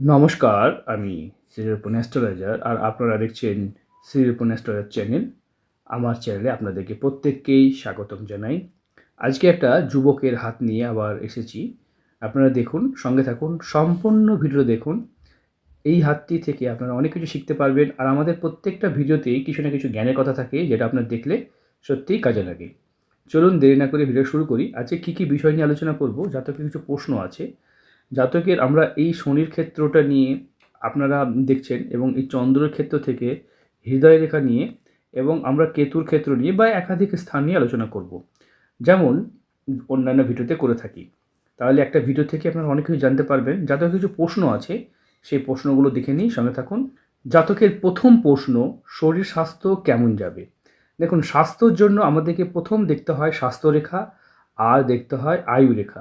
নমস্কার, আমি শ্রীরূপন অ্যাস্ট্রোলজার আর আপনারা দেখছেন শ্রীরূপন অ্যাস্ট্রোলজার চ্যানেল। আমার চ্যানেলে আপনাদেরকে প্রত্যেককেই স্বাগতম জানাই। আজকে একটা যুবকের হাত নিয়ে আবার এসেছি। আপনারা দেখুন, সঙ্গে থাকুন, সম্পূর্ণ ভিডিও দেখুন। এই হাতটি থেকে আপনারা অনেক কিছু শিখতে পারবেন আর আমাদের প্রত্যেকটা ভিডিওতেই কিছু না কিছু জ্ঞানের কথা থাকে যেটা আপনার দেখলে সত্যিই কাজে লাগে। চলুন দেরি না করে ভিডিও শুরু করি। আজকে কী কী বিষয় নিয়ে আলোচনা করব, যাতে কিছু প্রশ্ন আছে জাতকের আমরা এই শনির ক্ষেত্রটা নিয়ে আপনারা দেখছেন এবং এই চন্দ্রের ক্ষেত্র থেকে হৃদয় রেখা নিয়ে এবং আমরা কেতুর ক্ষেত্র নিয়ে বা একাধিক স্থান নিয়ে আলোচনা করব। যেমন অন্যান্য ভিডিওতে করে থাকি। তাহলে একটা ভিডিও থেকে আপনারা অনেক কিছু জানতে পারবেন। জাতকের কিছু প্রশ্ন আছে, সেই প্রশ্নগুলো দেখে নিই সঙ্গে থাকুন। জাতকের প্রথম প্রশ্ন, শরীর স্বাস্থ্য কেমন যাবে? দেখুন, স্বাস্থ্যর জন্য আমাদেরকে প্রথম দেখতে হয় স্বাস্থ্যরেখা আর দেখতে হয় আয়ু রেখা।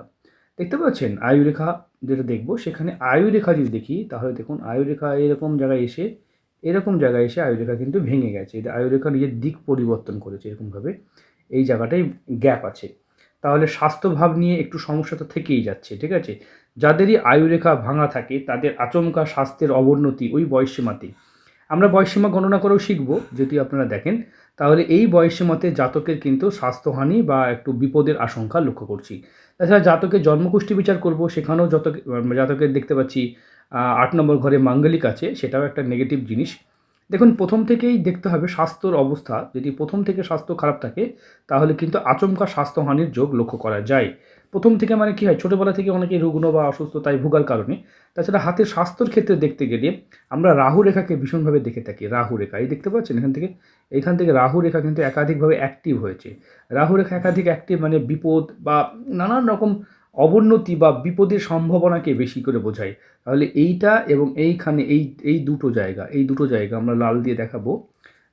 দেখতে পাচ্ছেন? আয়ু রেখা যেটা দেখব, সেখানে আয়ু রেখা যদি দেখি, তাহলে দেখুন আয়ু রেখা এরকম জায়গায় এসে, এরকম জায়গায় এসে আয়ু রেখা কিন্তু ভেঙে গেছে। এটা আয়ু রেখা নিজের দিক পরিবর্তন করেছে এরকমভাবে। এই জায়গাটায় গ্যাপ আছে। তাহলে স্বাস্থ্যভাব নিয়ে একটু সমস্যা তো থেকেই যাচ্ছে, ঠিক আছে? যাদেরই আয়ু রেখা ভাঙা থাকে, তাদের আচমকা স্বাস্থ্যের অবনতি ওই বয়সীমাতেই। আমরা বয়সীমা গণনা করেও শিখব, যদি আপনারা দেখেন। তাহলে এই বয়সীমাতে জাতকের কিন্তু স্বাস্থ্যহানি বা একটু বিপদের আশঙ্কা লক্ষ্য করছি। তাছাড়া জাতকের জন্মকুষ্টি বিচার করব, সেখানেও যত জাতকের দেখতে পাচ্ছি আট নম্বর ঘরে মাঙ্গলিক আছে, সেটাও একটা নেগেটিভ জিনিস। দেখুন, প্রথম থেকেই দেখতে হবে স্বাস্থ্যর অবস্থা। যদি প্রথম থেকে স্বাস্থ্য খারাপ থাকে, তাহলে কিন্তু আচমকা স্বাস্থ্যহানির যোগ লক্ষ্য করা যায়। প্রথম থেকে মানে কী হয়, ছোটোবেলা থেকে অনেকে রুগ্ন বা অসুস্থতায় ভোগার কারণে। তাছাড়া হাতের স্বাস্থ্যর ক্ষেত্রে দেখতে গেলে আমরা রাহু রেখাকে ভীষণভাবে দেখে থাকি। রাহু রেখা, এই দেখতে পাচ্ছেন এখান থেকে? এখান থেকে রাহু রেখা কিন্তু একাধিকভাবে অ্যাক্টিভ হয়েছে। রাহু রেখা একাধিক অ্যাক্টিভ মানে বিপদ বা নানান রকম অবনতি বা বিপদের সম্ভাবনাকে বেশি করে বোঝায়। তাহলে এইটা এবং এইখানে এই এই দুটো জায়গা, এই দুটো জায়গা আমরা লাল দিয়ে দেখাবো।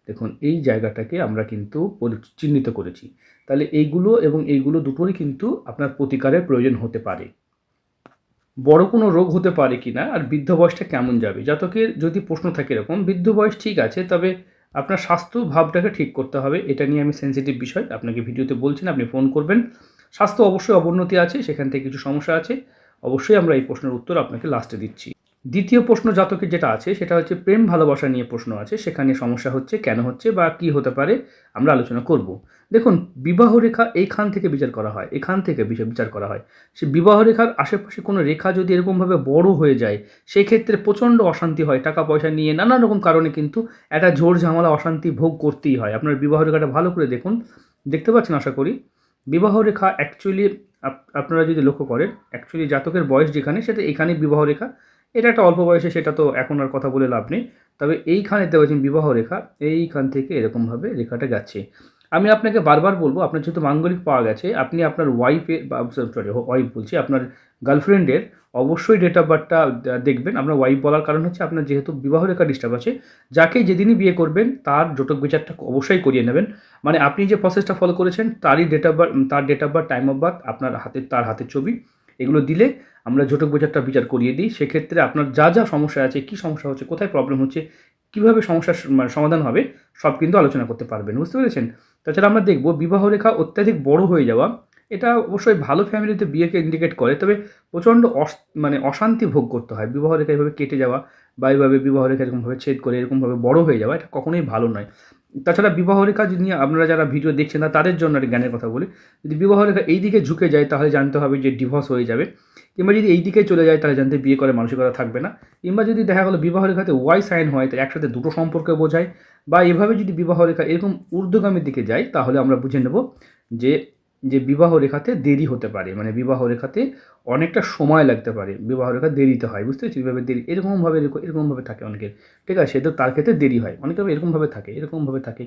দেখুন, এই জায়গাটাকে আমরা কিন্তু চিহ্নিত করেছি। তাহলে এইগুলো এবং এইগুলো দুটোরই কিন্তু আপনার প্রতিকারের প্রয়োজন হতে পারে। বড় কোনো রোগ হতে পারে কি না আর বৃদ্ধ বয়সটা কেমন যাবে? জাতকের যদি প্রশ্ন থাকে এরকম, বৃদ্ধ বয়স ঠিক আছে, তবে আপনার স্বাস্থ্য ভাবটাকে ঠিক করতে হবে। এটা নিয়ে আমি সেন্সিটিভ বিষয়, আপনাকে ভিডিওতে বলছেন আপনি ফোন করবেন। স্বাস্থ্য অবশ্যই অবনতি আছে, সেখান থেকে কিছু সমস্যা আছে। অবশ্যই আমরা এই প্রশ্নের উত্তর আপনাকে লাস্টে দিচ্ছি। দ্বিতীয় প্রশ্ন জাতকের যেটা আছে, সেটা হচ্ছে প্রেম ভালোবাসা নিয়ে প্রশ্ন আছে। সেখানে সমস্যা হচ্ছে, কেন হচ্ছে বা কি হতে পারে, আমরা আলোচনা করব। দেখুন, বিবাহ রেখা এইখান থেকে বিচার করা হয়, এখান থেকে বিচার করা হয়। সে বিবাহ রেখার আশেপাশে কোনো রেখা যদি এরকমভাবে বড় হয়ে যায়, সেক্ষেত্রে প্রচণ্ড অশান্তি হয় টাকা পয়সা নিয়ে নানা রকম কারণে কিন্তু একটা ঝোড় ঝামেলা অশান্তি ভোগ করতেই হয়। আপনার বিবাহ রেখাটা ভালো করে দেখুন। দেখতে পাচ্ছেন আশা করি? বিবাহ রেখা অ্যাকচুয়ালি আপনারা যদি লক্ষ্য করেন অ্যাকচুয়ালি জাতকের বয়স যেখানে, সেটা এখানে বিবাহ রেখা। এটা একটা অল্প বয়সে সেটা তো এখন আর কথা বলে লাভ নেই। তবে এইখানে দেখতে বিবাহ রেখা, এইখান থেকে এরকমভাবে রেখাটা যাচ্ছে। আমি আপনাকে বারবার বলব, আপনার যেহেতু মাঙ্গলিক পাওয়া গেছে, আপনি আপনার ওয়াইফের বা সরি ওয়াইফ বলছি, আপনার গার্লফ্রেন্ডের অবশ্যই ডেট অফ বার্থটা দেখবেন। আপনার ওয়াইফ বলার কারণ হচ্ছে আপনার যেহেতু বিবাহ রেখা ডিস্টার্ব আছে, যাকে যেদিনই বিয়ে করবেন, তার জটক বিচারটা অবশ্যই করিয়ে নেবেন। মানে আপনি যে প্রসেসটা ফলো করেছেন, তারই ডেট অফ বার্থ তার date of birth time of birth আপনার হাতের তার হাতের ছবি, এগুলো দিলে আমরা জটক বিচারটা বিচার করিয়ে দিই। সেক্ষেত্রে আপনার যা যা সমস্যা আছে, কী সমস্যা হচ্ছে, কোথায় প্রবলেম হচ্ছে, কীভাবে সমস্যার মানে সমাধান হবে, সব কিন্তু আলোচনা করতে পারবেন। বুঝতে পেরেছেন? তাছাড়া আমরা দেখব, বিবাহ রেখা অত্যাধিক বড় হয়ে যাওয়া এটা অবশ্যই ভালো ফ্যামিলিতে বিয়েকে ইন্ডিকেট করে, তবে প্রচণ্ড মানে অশান্তি ভোগ করতে হয়। বিবাহ রেখা এভাবে কেটে যাওয়া বা এইভাবে বিবাহ রেখা এরকমভাবে ছেদ করে, এরকমভাবে বড় হয়ে যাওয়া, এটা কখনোই ভালো নয়। তাছাড়া বিবাহ রেখা যদি নিয়ে আপনারা যারা ভিডিও দেখছেন না তাদের জন্য একটা জ্ঞানের কথা বলি। যদি বিবাহ রেখা এই দিকে ঝুঁকে যায়, তাহলে জানতে হবে যে ডিভোর্স হয়ে যাবে। কিংবা যদি এই দিকে চলে যায়, তাহলে জানতে বিয়ে করে মানসিকতা থাকবে না। কিংবা যদি দেখা গেলো বিবাহ রেখাতে ওয়াই সাইন হয়, তো একসাথে দুটো সম্পর্কে বোঝায়। বা এভাবে যদি বিবাহ রেখা এরকম ঊর্ধ্বগামীর দিকে যায়, তাহলে আমরা বুঝে নেব যে যে বিবাহ রেখাতে দেরি হতে পারে মানে বিবাহ রেখাতে অনেকটা সময় লাগতে পারে, বিবাহ রেখা দেরিতে হয়, বুঝতে পারছি এভাবে দেরি এরকমভাবে এরকমভাবে থাকে অনেকের। ঠিক আছে তো তার ক্ষেত্রে দেরি হয়। অনেকের এরকমভাবে থাকে এরকমভাবে থাকে।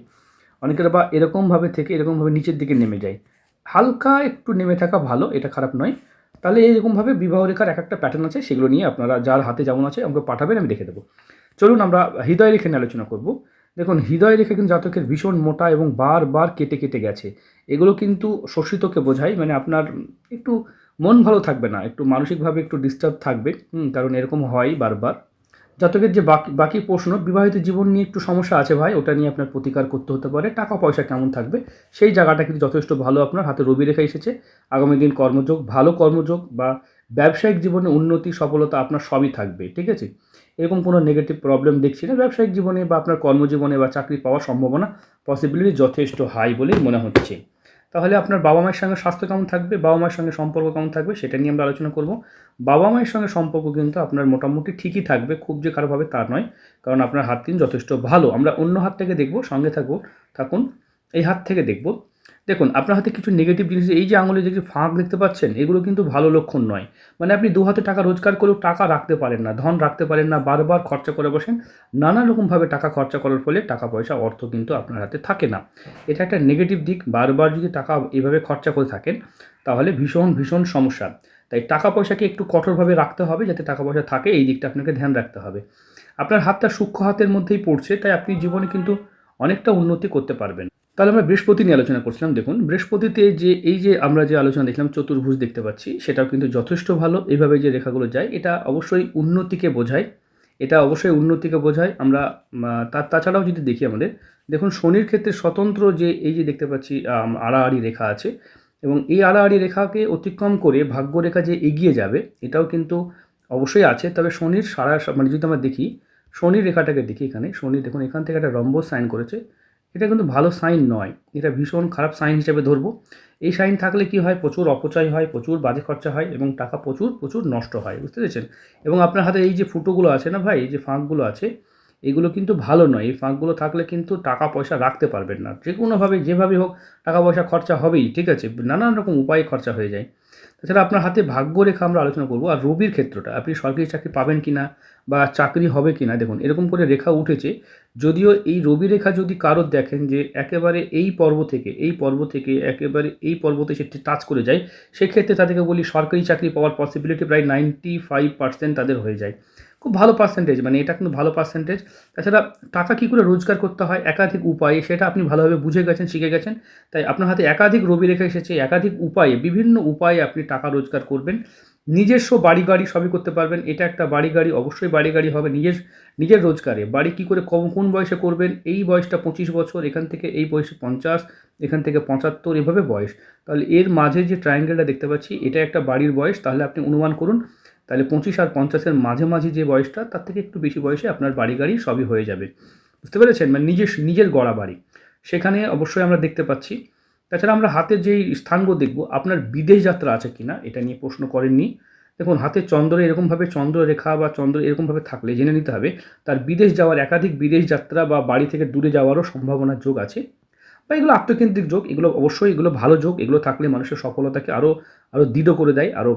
অনেকের বা এরকমভাবে থেকে এরকমভাবে নিচের দিকে নেমে যায়। হালকা একটু নেমে থাকা ভালো, এটা খারাপ নয়। তাহলে এরকমভাবে বিবাহ রেখার এক একটা প্যাটার্ন আছে, সেগুলো নিয়ে আপনারা যার হাতে যেমন আছে আমাকে পাঠাবেন, আমি দেখে দেবো। চলুন আমরা হৃদয় রেখে নিয়ে আলোচনা করব। দেখুন, হৃদয় রেখে কিন্তু জাতকের ভীষণ মোটা এবং বারবার কেটে কেটে গেছে। এগুলো কিন্তু শোষিতকে বোঝায় মানে আপনার একটু মন ভালো থাকবে না, একটু মানসিকভাবে একটু ডিস্টার্ব থাকবে কারণ এরকম হয় বারবার। জাতকের যে বাকি বাকি প্রশ্ন, বিবাহিত জীবন নিয়ে একটু সমস্যা আছে ভাই, ওটা নিয়ে আপনার প্রতিকার করতে হতে পারে টাকা পয়সা কেমন থাকবে, সেই জায়গাটা কিন্তু যথেষ্ট ভালো আপনার হাতে রবি রেখা এসেছে। আগামী দিন কর্মযোগ, ভালো কর্মযোগ বা ব্যবসায়িক জীবনে উন্নতি, সফলতা আপনার সবই থাকবে, ঠিক আছে? এরকম কোনো নেগেটিভ প্রবলেম দেখছি না। ব্যবসায়িক জীবনে বা আপনার কর্মজীবনে বা চাকরি পাওয়ার সম্ভাবনা পসিবিলিটি যথেষ্ট হাই বলেই মনে হচ্ছে। তাহলে আপনার বাবা মায়ের সঙ্গে স্বাস্থ্য কেমন থাকবে? বাবা মায়ের সঙ্গে সম্পর্ক কেমন থাকবে? সেটা নিয়ে আমরা আলোচনা করব। বাবা মায়ের সঙ্গে সম্পর্ক কিন্তু আপনার মোটামুটি ঠিকই থাকবে, খুব যে খারাপ হবে তা নয়। কারণ আপনার হাত কিন্তু যথেষ্ট ভালো। আমরা অন্য হাত থেকে দেখব, সঙ্গে থাকব, থাকুন, এই হাত থেকে দেখব। দেখুন, আপনার হাতে কিছু নেগেটিভ জিনিস, এই যে আঙুলে যে ফাঁক দেখতে পাচ্ছেন, এগুলো কিন্তু ভালো লক্ষণ নয়। মানে আপনি দু হাতে টাকা রোজগার করেও টাকা রাখতে পারেন না, ধন রাখতে পারেন না, বারবার খরচা করে বসেন। নানা রকমভাবে টাকা খরচা করার ফলে টাকা পয়সা অর্থ কিন্তু আপনার হাতে থাকে না। এটা একটা নেগেটিভ দিক, বারবার যদি টাকা এভাবে খরচা করে থাকেন, তাহলে ভীষণ ভীষণ সমস্যা। তাই টাকা পয়সাকে একটু কঠোরভাবে রাখতে হবে, যাতে টাকা পয়সা থাকে, এই দিকটা আপনাকে ধ্যান রাখতে হবে। আপনার হাতটা সূক্ষ্ম হাতের মধ্যেই পড়ছে, তাই আপনি জীবনে কিন্তু অনেকটা উন্নতি করতে পারবেন। তাহলে আমরা বৃহস্পতি নিয়ে আলোচনা করছিলাম, দেখুন। বৃহস্পতিতে যে, এই যে আমরা যে আলোচনা দেখলাম, চতুর্ভুজ দেখতে পাচ্ছি, সেটাও কিন্তু যথেষ্ট ভালো। এইভাবে যে রেখাগুলো যায়, এটা অবশ্যই উন্নতিকে বোঝায়। এটা অবশ্যই উন্নতিকে বোঝায়। আমরা তার তাছাড়াও যদি দেখি আমাদের, দেখুন, শনির ক্ষেত্রে স্বতন্ত্র যে, এই যে দেখতে পাচ্ছি আড়াআড়ি রেখা আছে এবং এই আড়াআড়ি রেখাকে অতিক্রম করে ভাগ্যরেখা যে এগিয়ে যাবে, এটাও কিন্তু অবশ্যই আছে। তবে শনির সারা মানে যদি আমরা দেখি, শনির রেখাটাকে দেখি এখানে, শনি, দেখুন, এখান থেকে একটা রম্ব সাইন করেছে। এটা কিন্তু ভালো সাইন নয়। এটা ভীষণ খারাপ সাইন হিসেবে ধরবো। এই সাইন থাকলে কি হয়? প্রচুর অপচয় হয়, প্রচুর বাজে খরচা হয় এবং টাকা প্রচুর প্রচুর নষ্ট হয়। বুঝতে পেরেছেন? এবং আপনার হাতে এই যে ফুটোগুলো আছে না ভাই, এই যে ফাঁকগুলো আছে এগুলো কিন্তু ভালো নয়। এই ফাঁকগুলো থাকলে কিন্তু টাকা পয়সা রাখতে পারবেন না। যে কোনোভাবে যেভাবে হোক, টাকা পয়সা খরচা হবেই, ঠিক আছে? নানান রকম উপায়ে খরচা হয়ে যায়। তাছাড়া আপনার হাতে ভাগ্যরেখা আমরা আলোচনা করব। আর রবির ক্ষেত্রটা, আপনি সরকারি চাকরি পাবেন কি না বা চাকরি হবে কি না দেখুন, এরকম করে রেখা উঠেছে। যদিও এই রবি রেখা যদি কারোর দেখেন যে একেবারে এই পর্ব থেকে, এই পর্ব থেকে, একেবারে এই পর্বতে সে টাচ করে যায়, সেক্ষেত্রে তাদেরকে বলি সরকারি চাকরি পাওয়ার পসিবিলিটি প্রায় নাইনটি ফাইভ পার্সেন্ট তাদের হয়ে যায়। খুব ভালো পার্সেন্টেজ মানে এটা কিন্তু ভালো পার্সেন্টেজ তাছাড়া টাকা কী করে রোজগার করতে হয়, একাধিক উপায়ে, সেটা আপনি ভালোভাবে বুঝে গেছেন, শিখে গেছেন। তাই আপনার হাতে একাধিক রবি রেখা এসেছে, একাধিক উপায়ে, বিভিন্ন উপায়ে আপনি টাকা রোজগার করবেন। নিজস্ব বাড়ি গাড়ি সবই করতে পারবেন। এটা একটা বাড়ি গাড়ি অবশ্যই বাড়ি গাড়ি হবে। নিজের নিজের রোজগারে, বাড়ি কী করে কম, কোন বয়সে করবেন? এই বয়সটা পঁচিশ বছর, এখান থেকে এই বয়সে পঞ্চাশ, এখান থেকে পঁচাত্তর, এভাবে বয়স। তাহলে এর মাঝে যে ট্রায়াঙ্গেলটা দেখতে পাচ্ছি, এটা একটা বাড়ির বয়স। তাহলে আপনি অনুমান করুন তাহলে পঁচিশ আর পঞ্চাশের মাঝামাঝি যে বয়সটা, তার থেকে একটু বেশি বয়সে আপনার বাড়ি গাড়ি সবই হয়ে যাবে। বুঝতে পেরেছেন? মানে নিজের নিজের গড়া বাড়ি। সেখানে অবশ্যই আমরা দেখতে পাচ্ছি। তাছাড়া আমরা হাতের যেই স্থানগুলো দেখব, আপনার বিদেশ যাত্রা আছে কিনা, এটা নিয়ে প্রশ্ন করেননি। দেখুন, হাতে চন্দ্র এরকমভাবে চন্দ্ররেখা বা চন্দ্র এরকমভাবে থাকলে, জেনে নিতে হবে, তার বিদেশ যাওয়ার একাধিক বিদেশ যাত্রা বা বাড়ি থেকে দূরে যাওয়ারও সম্ভাবনার যোগ আছে। বা এগুলো আত্মকেন্দ্রিক যোগ, এগুলো অবশ্যই, এগুলো ভালো যোগ, এগুলো থাকলে মানুষের সফলতাকে আরও আরও দৃঢ় করে দেয় আরও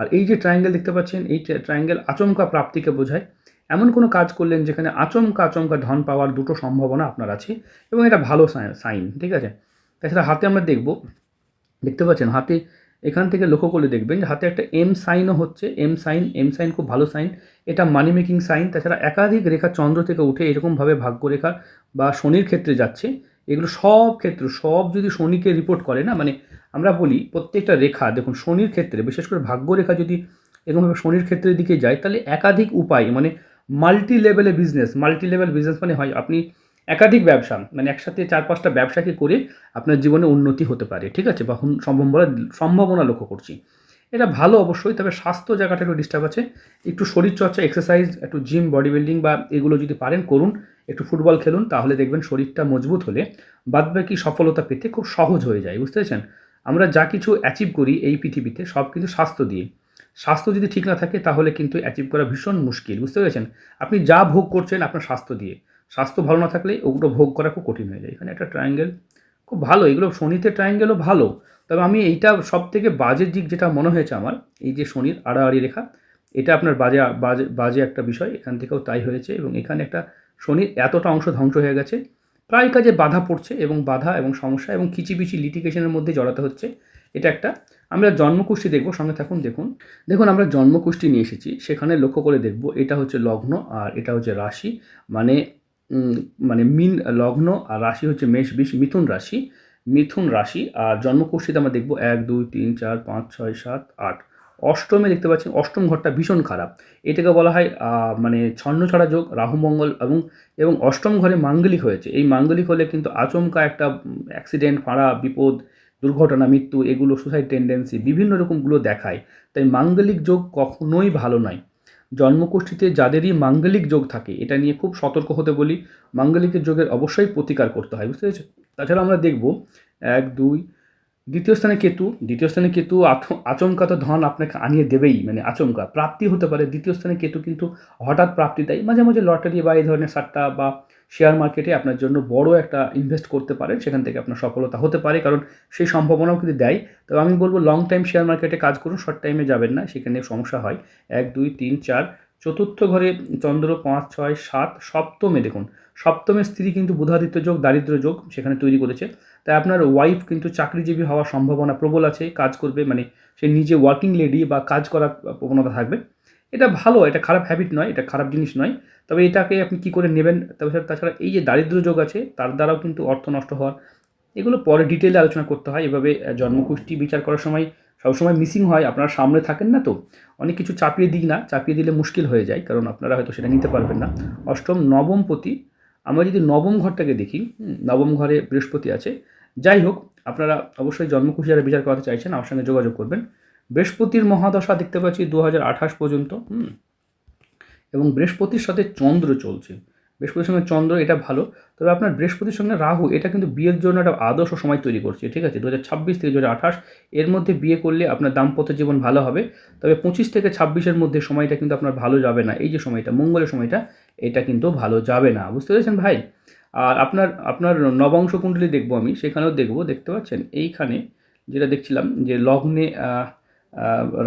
আর এই যে ট্রায়াঙ্গেল দেখতে পাচ্ছেন, এই ট্রায়াঙ্গেল আচমকা প্রাপ্তিকে বোঝায়। এমন কোনো কাজ করলেন যেখানে আচমকা আচমকা ধন পাওয়ার দুটো সম্ভাবনা আপনার আছে এবং এটা ভালো সাইন ঠিক আছে? তাছাড়া হাতে আমরা দেখব, দেখতে পাচ্ছেন হাতে এখান থেকে লক্ষ্য করলে দেখবেন যে হাতে একটা এম সাইনও হচ্ছে এম সাইন এম সাইন খুব ভালো সাইন এটা মানি মেকিং সাইন তাছাড়া একাধিক রেখা চন্দ্র থেকে উঠে এরকমভাবে ভাগ্যরেখা বা শনির ক্ষেত্রে যাচ্ছে। এগুলো সব ক্ষেত্রে, সব যদি শনিকে রিপোর্ট করে না মানে আমরা বলি প্রত্যেকটা রেখা, দেখুন, শনির ক্ষেত্রে, বিশেষ করে ভাগ্যরেখা যদি এরকমভাবে শনির ক্ষেত্রের দিকে যায়, তাহলে একাধিক উপায় মানে মাল্টি লেভেলে বিজনেস মাল্টি লেভেল বিজনেস মানে হয় আপনি একাধিক ব্যবসা মানে একসাথে চার পাঁচটা ব্যবসাকে করে আপনার জীবনে উন্নতি হতে পারে, ঠিক আছে? বা সম্ভাবনা সম্ভাবনা লক্ষ্য করছি। এটা ভালো অবশ্যই, তবে স্বাস্থ্য জায়গাটা একটু ডিস্টার্ব আছে। একটু শরীরচর্চা এক্সারসাইজ একটু জিম বডি বিল্ডিং বা এগুলো যদি পারেন, করুন। একটু ফুটবল খেলুন, তাহলে দেখবেন শরীরটা মজবুত হলে বাদবাকি সফলতা পেতে খুব সহজ হয়ে যায়, বুঝতে পেরেছেন? আমরা যা কিছু অ্যাচিভ করি এই পৃথিবীতে সব কিন্তু স্বাস্থ্য দিয়ে। স্বাস্থ্য যদি ঠিক না থাকে তাহলে কিন্তু অ্যাচিভ করা ভীষণ মুশকিল, বুঝতে পেরেছেন? আপনি যা ভোগ করছেন আপনার স্বাস্থ্য দিয়ে। স্বাস্থ্য ভালো না থাকলে ওগুলো ভোগ করা খুব কঠিন হয়ে যায়। এখানে একটা ট্রায়াঙ্গেল খুব ভালো, এগুলো শনিতে ট্রায়াঙ্গেলও ভালো। তবে আমি এইটা সব থেকে বাজের দিক যেটা মনে হয়েছে আমার, এই যে শনির আড়াআড়ি রেখা, এটা আপনার বাজে বাজে বাজে একটা বিষয়, এখান থেকেও তাই হয়েছে এবং এখানে একটা শনির এতটা অংশ ধ্বংস হয়ে গেছে প্রায় কাজে বাধা পড়ছে এবং বাধা এবং সমস্যা এবং কিচিবিচি লিটিগেশনের মধ্যে জড়াতে হচ্ছে। এটা একটা, আমরা জন্মকুষ্ঠি দেখব সঙ্গে থাকুন, দেখুন। দেখুন, আমরা জন্মকুষ্ঠি নিয়ে এসেছি, সেখানে লক্ষ্য করে দেখব, এটা হচ্ছে লগ্ন আর এটা হচ্ছে রাশি। মানে মানে মিন লগ্ন আর রাশি হচ্ছে মেষ, বিষ, মিথুন রাশি। মিথুন রাশি আর জন্মকুষ্ঠিতে আমরা দেখব এক, দুই, তিন, চার, পাঁচ, ছয়, সাত, আট। অষ্টমে দেখতে পাচ্ছেন, অষ্টম ঘরটা ভীষণ খারাপ। এটাকে বলা হয় মানে ছন্ন ছড়া যোগ রাহুমঙ্গল এবং এবং অষ্টম ঘরে মাঙ্গলিক হয়েছে। এই মাঙ্গলিক হলে কিন্তু আচমকা একটা অ্যাক্সিডেন্ট ফাঁড়া বিপদ, দুর্ঘটনা, মৃত্যু এগুলো সুসাইড টেন্ডেন্সি বিভিন্ন রকমগুলো দেখায়। তাই মাঙ্গলিক যোগ কখনোই ভালো নয়। জন্মকুষ্ঠিতে যাদেরই মাঙ্গলিক যোগ থাকে, এটা নিয়ে খুব সতর্ক হতে বলি। মাঙ্গলিকের যোগের অবশ্যই প্রতিকার করতে হয়, বুঝতে পেরেছ তাছাড়া আমরা দেখব, এক, দুই দ্বিতীয় স্থানে কেতু, দ্বিতীয় স্থানে কেতু আচমকা তো ধন আপনাকে আনিয়ে দেবেই মানে আচমকা। প্রাপ্তি হতে পারে, দ্বিতীয় স্থানে কেতু কিন্তু হঠাৎ প্রাপ্তি দেয়, মাঝে মাঝে লটারি বা এই ধরনের সাট্টা বা শেয়ার মার্কেটে আপনার জন্য বড় একটা ইনভেস্ট করতে পারেন, সেখান থেকে আপনার সফলতা হতে পারে, কারণ সেই সম্ভাবনাও কিন্তু দেয়। তবে আমি বলব লং টাইম শেয়ার মার্কেটে কাজ করুন শর্ট টাইমে যাবেন না, সেখানে সমস্যা হয়। এক, দুই, তিন, চার চতুর্থ ঘরে চন্দ্র পাঁচ, ছয়, সাত, সপ্তমে দেখুন। সপ্তমের স্ত্রী কিন্তু বুধাদিত্য যোগ দারিদ্র যোগ সেখানে তৈরি করেছে। তাই আপনার ওয়াইফ কিন্তু চাকরিজীবী হওয়ার সম্ভাবনা প্রবল আছে, কাজ করবে মানে সে নিজে ওয়ার্কিং লেডি বা কাজ করার প্রবণতা থাকবে। এটা ভালো, এটা খারাপ হ্যাবিট নয়, এটা খারাপ জিনিস নয়। তবে এটাকে আপনি কী করে নেবেন? তবে তাছাড়া এই যে দারিদ্র যোগ আছে, তার দ্বারাও কিন্তু অর্থ নষ্ট হওয়ার। এগুলো পরে ডিটেলে আলোচনা করতে হয়। এভাবে জন্মকুষ্টি বিচার করার সময় সবসময় মিসিং হয়, আপনারা সামনে থাকেন না তো? অনেক কিছু চাপিয়ে দিই না, চাপিয়ে দিলে মুশকিল হয়ে যায়, কারণ আপনারা হয়তো সেটা নিতে পারবেন না। অষ্টম, নবম পতি, আমরা যদি নবম ঘরটাকে দেখি নবম ঘরে বৃহস্পতি আছে, যাই হোক, আপনারা অবশ্যই জন্মকুশি যারা বিচার করাতে চাইছেন, আমার সঙ্গে যোগাযোগ করবেন। বৃহস্পতির মহাদশা দেখতে পাচ্ছি দু হাজার আঠাশ পর্যন্ত এবং বৃহস্পতির সাথে চন্দ্র চলছে। বৃহস্পতির সঙ্গে চন্দ্র, এটা ভালো। তবে আপনার বৃহস্পতির সঙ্গে রাহু, এটা কিন্তু বিয়ের জন্য একটা আদর্শ সময় তৈরি করছে, ঠিক আছে? দু হাজার ছাব্বিশ থেকে দু হাজার আঠাশ, এর মধ্যে বিয়ে করলে আপনার দাম্পত্য জীবন ভালো হবে। তবে পঁচিশ থেকে ছাব্বিশের মধ্যে সময়টা কিন্তু আপনার ভালো যাবে না। এই যে সময়টা, মঙ্গলের সময়টা, এটা কিন্তু ভালো যাবে না। বুঝতে পেরেছেন ভাই? আর আপনার আপনার নবাংশ কুণ্ডলী দেখব আমি, সেখানেও দেখব, দেখতে পাচ্ছেন? এইখানে যেটা দেখছিলাম যে লগ্নে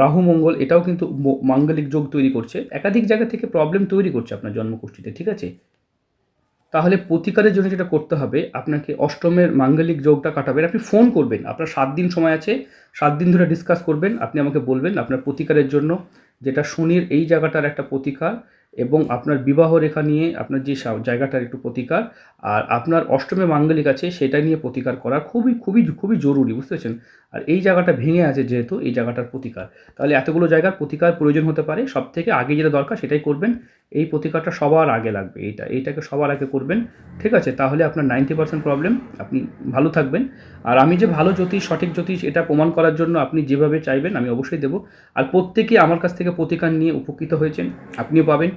রাহু, মঙ্গল, এটাও কিন্তু মাঙ্গলিক যোগ তৈরি করছে। একাধিক জায়গা থেকে প্রবলেম তৈরি করছে আপনার জন্মকুষ্ঠিতে ঠিক আছে? তাহলে প্রতিকারের জন্য যেটা করতে হবে, আপনাকে অষ্টমের মাঙ্গলিক যোগটা কাটাবেন। আপনি ফোন করবেন, আপনার সাত দিন সময় আছে, সাত দিন ধরে ডিসকাস করবেন, আপনি আমাকে বলবেন আপনার প্রতিকারের জন্য যেটা শনির এই জায়গাটার একটা প্রতিকার এবং আপনার বিবাহ রেখা নিয়ে আপনার যে জায়গাটার একটু প্রতিকার আর আপনার অষ্টমে মাঙ্গলিক আছে সেটা নিয়ে প্রতিকার করা খুবই খুবই খুবই জরুরি, বুঝতে পেরেছেন? আর এই জায়গাটা ভেঙে আছে যেহেতু, এই জায়গাটার প্রতিকার। তাহলে এতগুলো জায়গার প্রতিকার প্রয়োজন হতে পারে। সব থেকে আগে যেটা দরকার সেটাই করবেন। এই প্রতিকারটা সবার আগে লাগবে। এইটা, এইটাকে সবার আগে করবেন। ঠিক আছে? তাহলে আপনার নাইনটি পার্সেন্ট প্রবলেম। আপনি ভালো থাকবেন। আর আমি যে ভালো জ্যোতিষ, সঠিক জ্যোতিষ এটা প্রমাণ করার জন্য আপনি যেভাবে চাইবেন আমি অবশ্যই দেবো। আর প্রত্যেকে আমার কাছ থেকে প্রতিকার নিয়ে উপকৃত হয়েছেন। আপনিও পাবেন।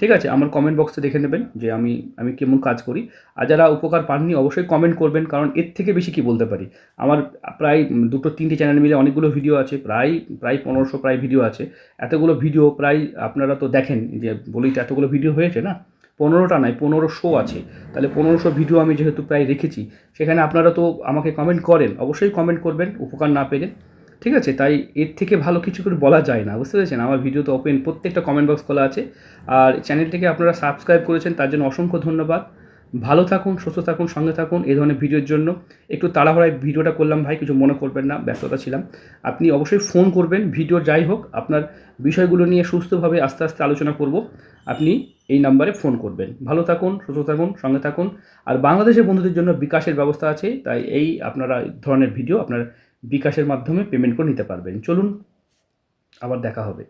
ঠিক আছে, আমার কমেন্ট বক্সে দেখে নেবেন যে আমি আমি কেমন কাজ করি। আর যারা উপকার পাননি, অবশ্যই কমেন্ট করবেন, কারণ এর থেকে বেশি কি বলতে পারি? আমার প্রায় দুটো, তিনটে চ্যানেল মিলে অনেকগুলো ভিডিও আছে, প্রায় প্রায় পনেরোশো প্রায় ভিডিও আছে। এতগুলো ভিডিও প্রায় আপনারা তো দেখেন, যে বলি তো এতগুলো ভিডিও হয়েছে না? পনেরোটা নয়, পনেরো শো আছে। তাহলে পনেরোশো ভিডিও আমি যেহেতু প্রায় রেখেছি, সেখানে আপনারা তো আমাকে কমেন্ট করেন, অবশ্যই কমেন্ট করবেন, উপকার না পেলে। ঠিক আছে? তাই এর থেকে ভালো কিছু করে বলা যায় না, বুঝতে পেরেছেন? আমার ভিডিও তো ওপেন প্রত্যেকটা কমেন্ট বক্স খোলা আছে। আর চ্যানেলটিকে আপনারা সাবস্ক্রাইব করেছেন, তার জন্য অসংখ্য ধন্যবাদ। ভালো থাকুন, সুস্থ থাকুন, সঙ্গে থাকুন এই ধরনের ভিডিওর জন্য। একটু তাড়াহুড়ায় ভিডিওটা করলাম ভাই, কিছু মনে করবেন না, ব্যস্ততা ছিলাম। আপনি অবশ্যই ফোন করবেন ভিডিও যাই হোক, আপনার বিষয়গুলো নিয়ে সুস্থভাবে আস্তে আস্তে আলোচনা করব। আপনি এই নাম্বারে ফোন করবেন। ভালো থাকুন, সুস্থ থাকুন, সঙ্গে থাকুন। আর বাংলাদেশের বন্ধুদের জন্য বিকাশের ব্যবস্থা আছে, তাই এই আপনারা ধরনের ভিডিও আপনার বিকাশের মাধ্যমে পেমেন্ট করে নিতে পারবেন। চলুন আবার দেখা হবে।